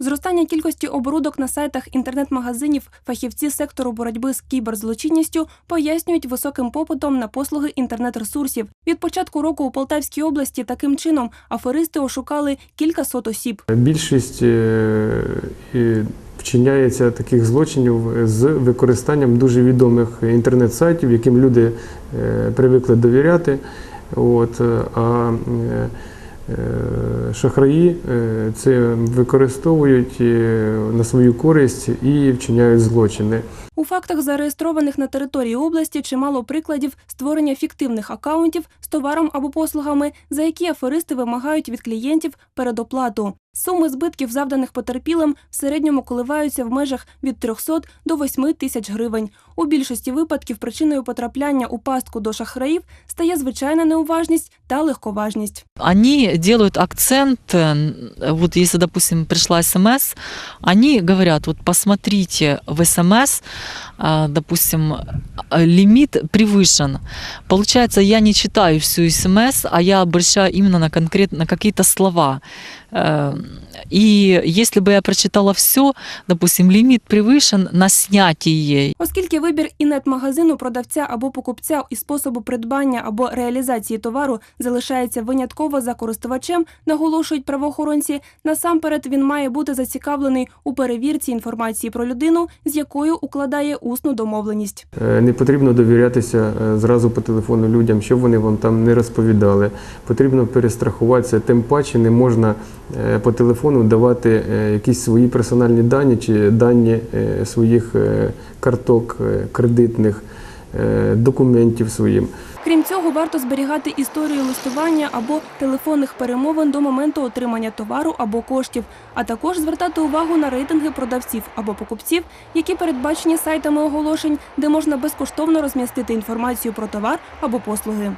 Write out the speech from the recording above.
Зростання кількості оборудок на сайтах інтернет-магазинів фахівці сектору боротьби з кіберзлочинністю пояснюють високим попитом на послуги інтернет-ресурсів. Від початку року у Полтавській області таким чином аферисти ошукали кілька сот осіб. Більшість е, вчиняється таких злочинів з використанням дуже відомих інтернет-сайтів, яким люди е, привикли довіряти. От, е, а шахраї е, це використовують е, на свою користь і вчиняють злочини. У фактах, зареєстрованих на території області, чимало прикладів створення фіктивних акаунтів з товаром або послугами, за які аферисти вимагають від клієнтів передоплату. Суми збитків, завданих потерпілим, в середньому коливаються в межах від 300 до 8 тисяч гривень. У більшості випадків причиною потрапляння у пастку до шахраїв стає звичайна неуважність та легковажність. они делают акцент, э, вот если, допустим, пришла смс, они говорят, вот посмотрите в смс, а, допустим, лимит превышен. Получается, я не читаю всю смс, а я обращаю именно на конкретно на какие-то слова. Э, И если бы я прочитала все, допустим, лимит превышен на снятие Оскільки вибір інет-магазину продавця або покупця і способу придбання або реалізації товару залишається винятково за користувачем, наголошують правоохоронці. Насамперед він має бути зацікавлений у перевірці інформації про людину, з якою укладає усну домовленість. Е, Не потрібно довірятися е, зразу по телефону людям, що вони вам там не розповідали. Потрібно перестрахуватися, тим паче не можна е, по телефону давати е, якісь свої персональні дані чи дані е, своїх е, карток е, кредитних, е, документів своїм. Крім цього, варто зберігати історію листування або телефонних перемовин до моменту отримання товару або коштів, а також звертати увагу на рейтинги продавців або покупців, які передбачені сайтами оголошень, де можна безкоштовно розмістити інформацію про товар або послуги.